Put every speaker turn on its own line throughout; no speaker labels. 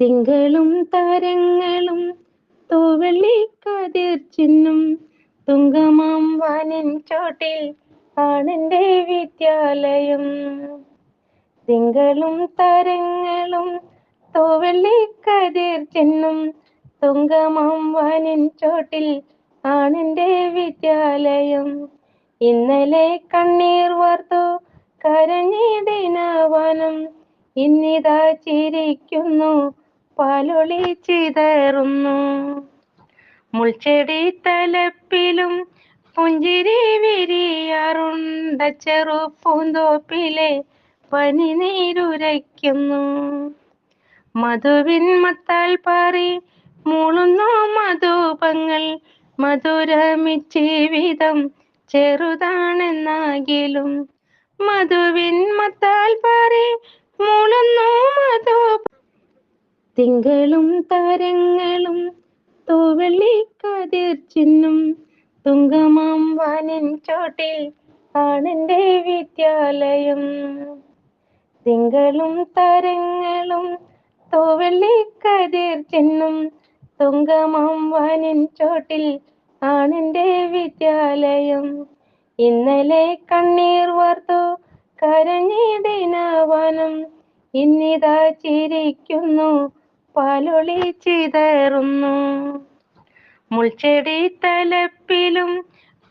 തിങ്കളും താരങ്ങളും കതിർ ചിന്നും തുങ്കമാം വാനിൻ ചോട്ടിൽ ആണെന്റെ വിദ്യാലയം. തിങ്കളും താരങ്ങളും കതിർ ചിന്നും തുങ്കമാം വാനിൻ ചോട്ടിൽ ആണെന്റെ വിദ്യാലയം. ഇന്നലെ കണ്ണീർ വാർത്തു കരഞ്ഞിടിനവനം ഇന്നിതാ ചിരിക്കുന്നു പാലൊളി ചിതറുന്നു. മുൾച്ചെടി തലപ്പിലും പുഞ്ചിരി വിരിയാറുണ്ട ചെറു പൂന്തോപ്പിലെ പനി നീരുരയ്ക്കുന്നു മധുവിൻ മത്താൽ പാറി മൂളുന്നു മധുപങ്ങൾ. മധുരമിച്ചീവിതം ചെറുതാണെന്നാകിലും മധുവിൻ തിങ്കളും താരങ്ങളും കതിർ ചിന്നും തുങ്കമാം വാനിൻ ചോട്ടിൽ ആണെന്റെ വിദ്യാലയം. തിങ്കളും താരങ്ങളും കതിർ ചിന്നും തുങ്കമാം വാനിൻ ചോട്ടിൽ ആണെന്റെ വിദ്യാലയം. ഇന്നലെ കണ്ണീർ വാർത്തു കരഞ്ഞിടിനവനം ഇന്നിതാ ചിരിക്കുന്നു പാലൊളി ചിതറുന്നു. മുൾച്ചെടി തലപ്പിലും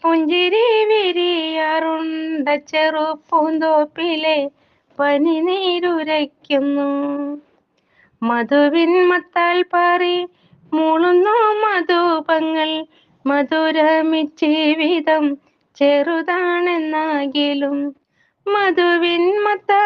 പുഞ്ചിരി വിരിയാറുണ്ട. ചെറു പൂന്തോപ്പിലെ പനി നീരുരയ്ക്കുന്നു മധുവിൻ മത്താൽ പാറി മൂളുന്നു മധുപങ്ങൾ. മധുരമിച്ചീവിതം ചെറുതാണെന്നാകിലും മധുവിൻ മത്താൽ